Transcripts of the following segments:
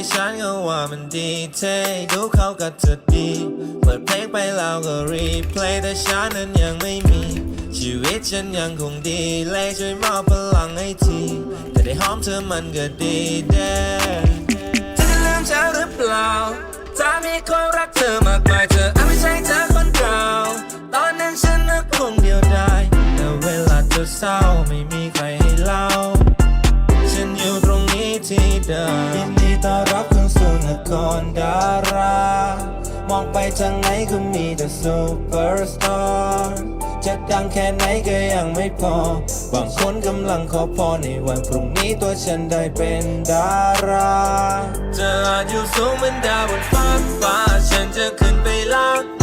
ใจฉันก็ว่ามันดีเท่ดูเขากับเธอดี เปิดเพลงไปแล้วก็รีเพลย์แต่ฉันนั้นยังไม่มี ชีวิตฉันยังคงดีเลยช่วยมอบพลังให้ทีแต่ได้หอมเธอมันก็ดีเด้เธอจะลืมฉันหรือเปล่าถ้ามีคนรักเธอมากมายเธออาจไม่ใช่เธอคนเก่าตอนนั้นฉันนึกคงเดียวดายแต่เวลาเธอเศร้าไม่มีใครให้เล่า ฉันอยู่ตรงนี้ที่เดิม รดารา มองไปทางไหนก็มีแต่ซูเปอร์สตาร์จะดังแค่ไหนก็ยังไม่พอ บางคนกำลังขอพรในวันพรุ่งนี้ตัวฉันได้เป็นดาราจะอาจอยู่สูงเหมือนดาวบนฟ้าฟ้า ฉันจะขึ้นไปลาก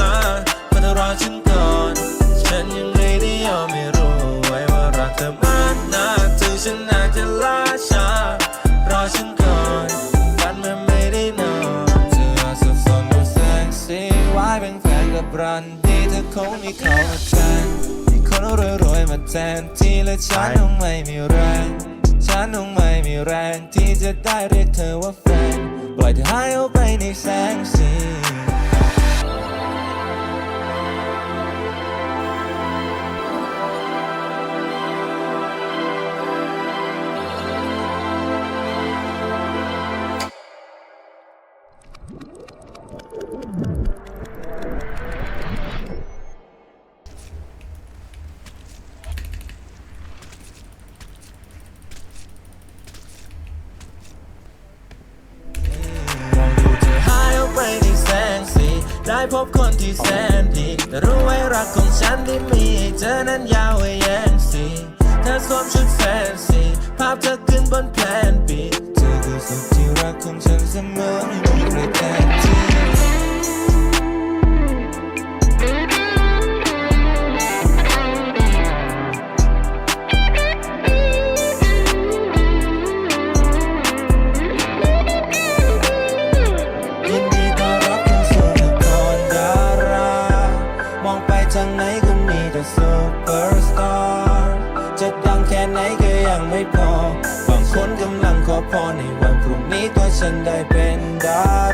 เป็นแฟนกับรันดีเธอคงมีเขามาแทนมีคนรวยๆมาแทนที่และฉันคงไม่มีแรง ฉันคงไม่มีแรงที่จะได้เรียกเธอว่าแฟน ปล่อยเธอหายออกไปในแสงสี ได้พบคนที่แสนดีแต่รู้ไว้รักของฉันที่มีให้เธอนั้นยาวไว้แย่งสีเธอสวมชุดแฟนซีภาพเธอขึ้นบนแผนปีเธอคือสุดที่รักของฉันเสมอไม่มีใครแทนที่ ฉันได้เป็นดา